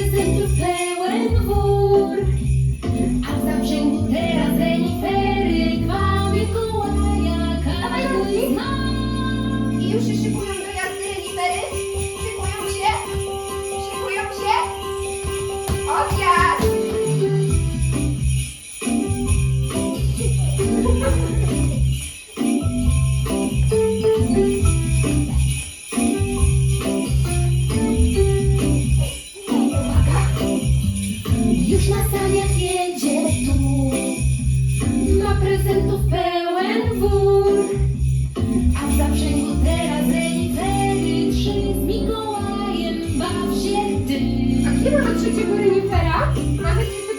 Gdy sypiów pełen A w zaprzęgu teraz renifery Kwa Mikołaja każdy I już się szykują do jazdy renifery. Szykują się, szykują się. Obiad! prezentów pełen wór, a w zawsze teraz renifery trzy z Mikołajem baw się ty. A kiedy ma trzeciego renifera? Mamy